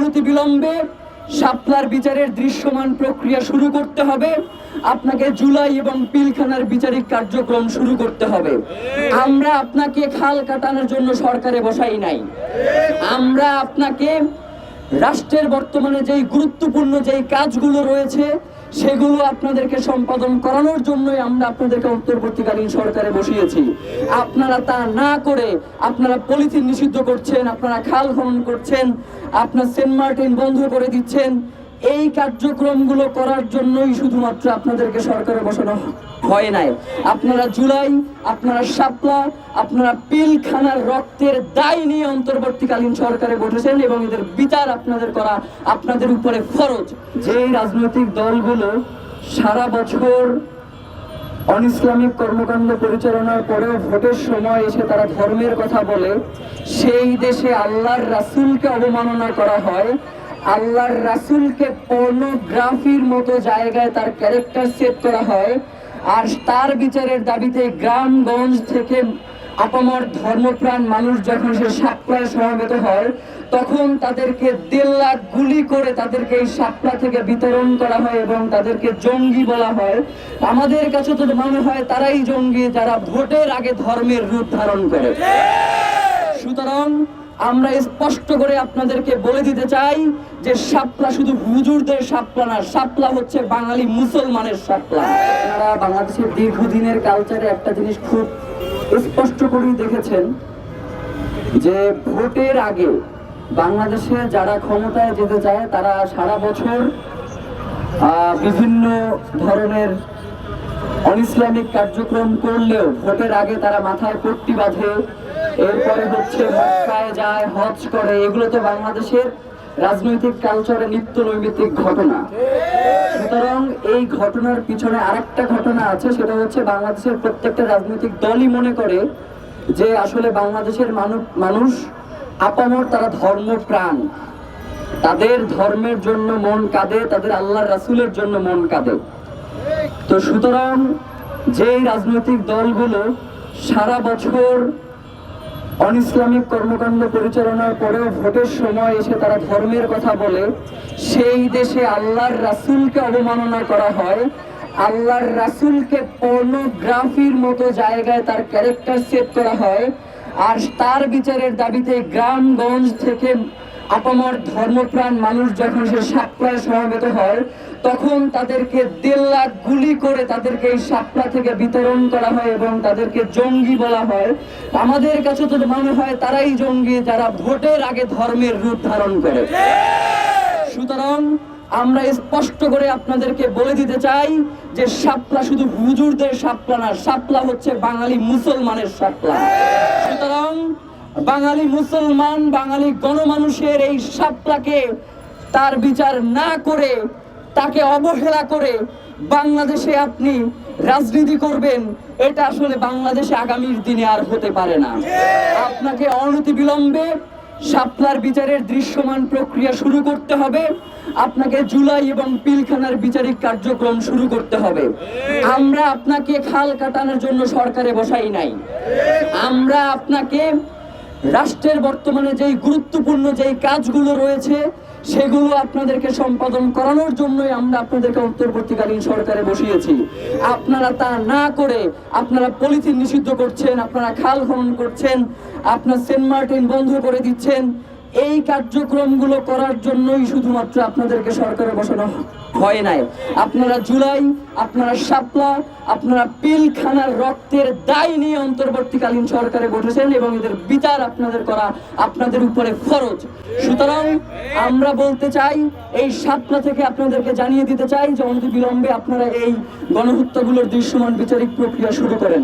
অনতি বিলম্বে শাপলার বিচারের দৃশ্যমান প্রক্রিয়া শুরু করতে হবে। আপনাকে জুলাই এবং পিলখানার বিচারিক কার্যক্রম শুরু করতে হবে। আমরা আপনাকে খাল কাটানোর জন্য সরকারে বসাই নাই। আমরা আপনাকে রাষ্ট্রের বর্তমানে যেই গুরুত্বপূর্ণ যেই কাজগুলো রয়েছে সেগুলো আপনাদেরকে সম্পাদন করানোর জন্যই আমরা আপনাদেরকে অন্তর্বর্তীকালীন সরকারে বসিয়েছি। আপনারা তা না করে আপনারা পলিথিন নিষিদ্ধ করছেন, আপনারা খাল খনন করছেন, আপনার সেন্ট মার্টিন বন্ধ করে দিচ্ছেন, এই কার্যক্রমগুলো করার জন্যই শুধুমাত্র আপনাদেরকে সরকারে বসানো হয়। নাই। আপনারা জুলাই, আপনারা শাপলা, আপনারা পিলখানার রক্তের দায় নিয়ে অন্তর্বর্তীকালীন সরকারে বসেছেন এবং এদের বিচার আপনাদের করা আপনাদের উপরে ফরজ। যেই রাজনৈতিক দলগুলো সারা বছর অনিসলামিক কর্মকাণ্ড পরিচালনার পরেও ভোটের সময় এসে তারা ধর্মের কথা বলে, সেই দেশে আল্লাহর রাসূলকে অবমাননা করা হয়। আল্লাহর রাসূলকে পর্নোগ্রাফির মতো জায়গায় তার ক্যারেক্টার সেট করা হয়। আর তার বিচারের দাবিতে গ্রামগঞ্জ থেকে আপামর ধর্মপ্রাণ মানুষ যখন সে সাপ্লায় সমবেত হয়, তখন তাদেরকে দেড় লাখ গুলি করে তাদেরকে এই সাপলা থেকে বিতরণ করা হয় এবং তাদেরকে জঙ্গি বলা হয়। আমাদের কাছে তো মনে হয় তারাই জঙ্গি, যারা ভোটের আগে ধর্মের রূপ ধারণ করে। সুতরাং আমরা স্পষ্ট করে আপনাদেরকে বলে দিতে চাই যে সাপলা শুধু হুজুরদের সাপলা না সাপলা হচ্ছে বাঙালি মুসলমানের সাপলা আপনারা বাংলাদেশের দীর্ঘদিনের কালচারে একটা জিনিস খুব স্পষ্ট করেই দেখেছেন যে ভোটের আগে বাংলাদেশে যারা ক্ষমতায় যেতে চায়, তারা সারা বছর বিভিন্ন ধরনের অনিসলামিক কার্যক্রম করলেও ভোটের আগে তারা মাথায় পট্টি বাঁধে এরপরে হচ্ছে মক্কায় যায় হজ করে। এগুলো তো বাংলাদেশের রাজনৈতিক কালচারে নিত্য নৈমিত্তিক ঘটনা। সুতরাং এই ঘটনার পিছনে আরেকটা ঘটনা আছে, সেটা হচ্ছে বাংলাদেশের প্রত্যেকটা রাজনৈতিক দলই মনে করে যে আসলে বাংলাদেশের মানুষ আপামর, তারা ধর্ম প্রাণ তাদের ধর্মের জন্য মন কাঁদে, তাদের আল্লাহর রাসূলের জন্য মন কাঁদে। তো সুতরাং যেই রাজনৈতিক দলগুলো সারা বছর অনিসলামিক কর্মকাণ্ড পরিচালনার পরেও ভোটের সময় এসে তারা ধর্মের কথা বলে, সেই দেশে আল্লাহর রাসুলকে অবমাননা করা হয়। আল্লাহর রাসুলকে পর্নোগ্রাফির মতো জায়গায় তার ক্যারেক্টার সেট করা হয়। আর তার বিচারের দাবিতে গ্রামগঞ্জ থেকে আপামর ধর্মপ্রাণ মানুষ যখন সে সাপ্লায় সমবেত হয়, তখন তাদেরকে দেড় লাখ গুলি করে তাদেরকে এই সাপলা থেকে বিতরণ করা হয় এবং তাদেরকে জঙ্গি বলা হয়। আমাদের কাছে তো মনে হয় তারাই জঙ্গি যারা ভোটের আগে ধর্মের রূপ ধারণ করে। সুতরাং আমরা স্পষ্ট করে আপনাদেরকে বলে দিতে চাই যে সাপলা শুধু হুজুরদের সাপলা না সাপলা হচ্ছে বাঙালি মুসলমানের সাপলা সুতরাং বাঙালি মুসলমান, বাঙালি গণমানুষের এই শাপলাকে তার বিচার না করে, তাকে অবহেলা করে বাংলাদেশে আপনি রাজনীতি করবেন, এটা আসলে বাংলাদেশে আগামীর দিনে আর হতে পারে না। আপনাকে অনতি বিলম্বে শাপলার বিচারের দৃশ্যমান প্রক্রিয়া শুরু করতে হবে। আপনাকে জুলাই এবং পিলখানার বিচারিক কার্যক্রম শুরু করতে হবে। আমরা আপনাকে খাল কাটানোর জন্য সরকারে বসাই নাই। আমরা আপনাকে রাষ্ট্রের বর্তমানে যেই গুরুত্বপূর্ণ যেই কাজগুলো রয়েছে, সেগুলো আপনাদেরকে সম্পাদন করানোর জন্যই আমরা আপনাদেরকে অন্তর্বর্তীকালীন সরকারে বসিয়েছি। আপনারা তা না করে আপনারা পলিথিন নিষিদ্ধ করছেন, আপনারা খাল খনন করছেন, আপনার সেন্ট মার্টিন বন্ধ করে দিচ্ছেন, এই কার্যক্রমগুলো করার জন্যই শুধুমাত্র আপনাদেরকে সরকারে বসানো হয় নাই। আপনারা জুলাই, আপনারা শাপলা, আপনারা পিলখানার রক্তের দায় নিয়ে অন্তর্বর্তীকালীন সরকারে বসেছেন এবং এদের বিচার আপনাদের করা আপনাদের উপরে ফরজ সুতরাং আমরা বলতে চাই, এই শাপলা থেকে আপনাদেরকে জানিয়ে দিতে চাই যে অনতি বিলম্বে আপনারা এই গণহত্যাগুলোর দৃশ্যমান বিচারিক প্রক্রিয়া শুরু করেন।